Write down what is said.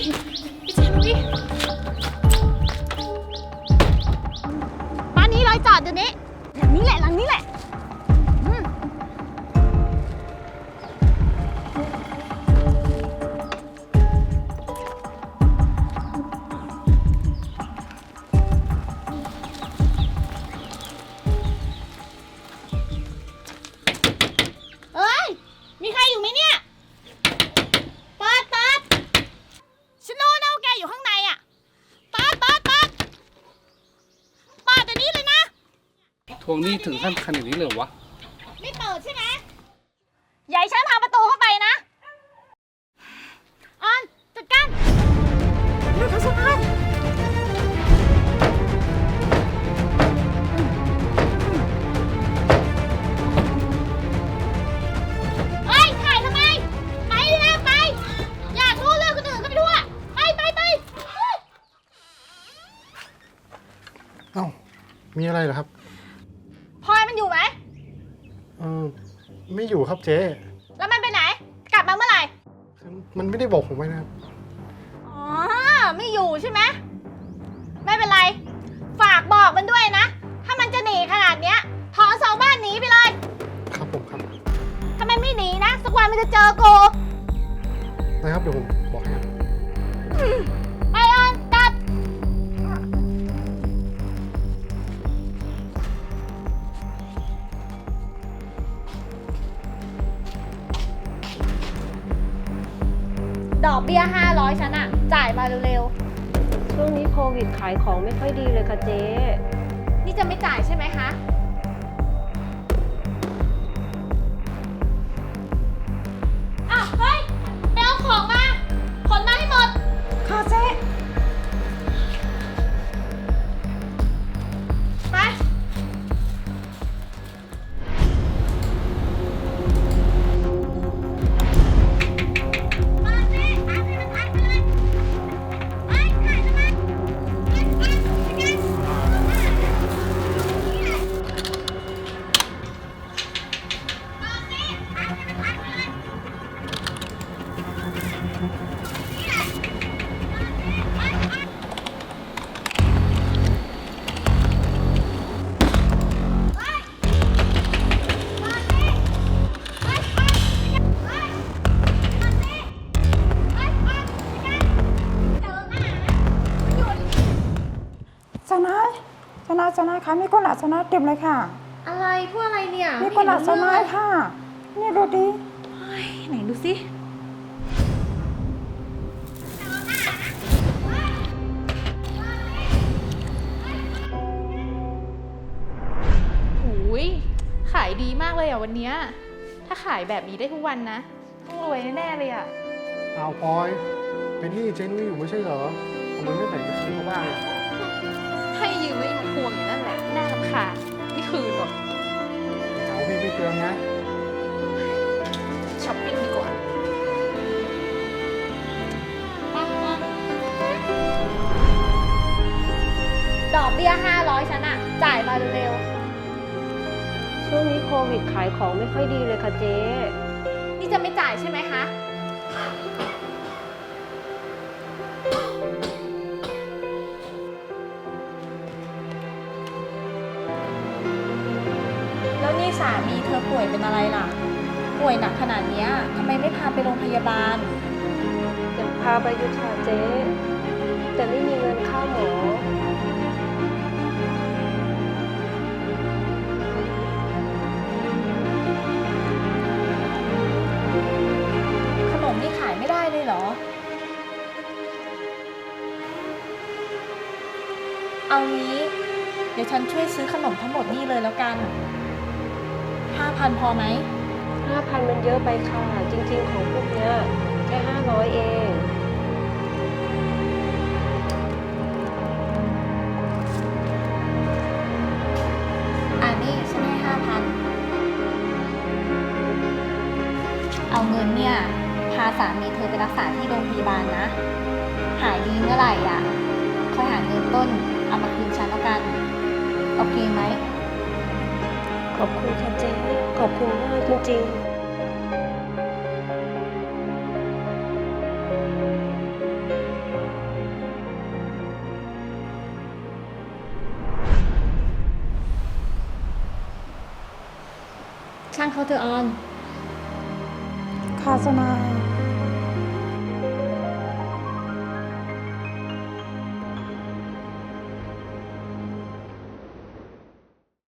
ยพี่เจ๊ดูดิบ้านนี้เลยจอดเดี๋ยวนี้ วงหนี้ถึงขั้นขนาดนี้เลยเหรอวะ ไม่เปิดใช่ไหมอย่าใหญ่ฉันพาประตูเข้าไปนะ ออนจัดการเร็วทัศนานเฮ้ยถ่ายทำไม ไปเลยนะไป อยากรู้เรื่องคนอื่นก็ไปทั่ว ไปไปไป เอ้า มีอะไรเหรอครับ พลอยมันอยู่ไหม เออไม่อยู่ครับเจ๊แล้วมันไปไหน กลับมาเมื่อไหร่ คือมันไม่ได้บอกผมไว้นะครับ อ๋อ ไม่อยู่ใช่ไหม ไม่เป็นไร ฝากบอกมันด้วยนะ ถ้ามันจะหนีขนาดเนี้ย ถอนเสาบ้านหนีไปเลย ครับผมครับถ้ามันไม่หนีนะ สักวันมันจะเจอกู นะครับเดี๋ยวผมบอกให้ครับไป ดอกเบี้ย 500ฉันอะจ่ายมาเร็วช่วงนี้โควิดขายของไม่ค่อยดีเลยค่ะเจ๊ ๆ นี่จะไม่จ่ายใช่ไหมคะ เจ้านายเจ้านายเจ้านายคะมีคนหลับเจ้านายเต็มเลยค่ะ อะไรพวกอะไรเนี่ยมีคนหลับเจ้านายค่ะ นี่ดูดิไหนดูสิหูยขายดีมากเลยอะวันเนี้ยถ้าขายแบบนี้ได้ทุกวันนะต้องรวยแน่ๆเลยอะ เอาพลอย เป็นหนี้เจ๊นุ้ยอยู่ไม่ใช่เหรอทำไมไม่แบ่งไปคืนเขาบ้างอะ บี้ย 500 ฉันอะจ่ายมาเร็วช่วงนี้โควิดขายของไม่ค่อยดีเลยค่ะเจ๊ ๆ นี่จะไม่จ่ายใช่ไหมคะ แล้วนี่สามีเธอป่วยเป็นอะไรล่ะ ป่วยหนักขนาดเนี้ยทำไมไม่พาไปโรงพยาบาล อยากพาไปอยุทธาเจ๊ แต่ไม่มีเงินค่าหมอ เอางี้ เดี๋ยวฉันช่วยซื้อขนมทั้งหมดนี่เลยแล้วกัน5,000พอไหม ห้าพันมันเยอะไปค่ะ จริง ๆ ของพวกเนี้ยแค่ห้าร้อยเองอันนี้ฉันให้ห้าพัน เอาเงินเนี่ย พาสามีเธอไปรักษาที่โรงพยาบาลนะ หายดีเมื่อไหร่อะ ค่อยหาเงินต้น เอามาคืนฉันแล้วกัน โอเคไหม ขอบคุณค่ะเจ๊ขอบคุณมากจริงๆ ช่างเขาเธอออน ค่สนาย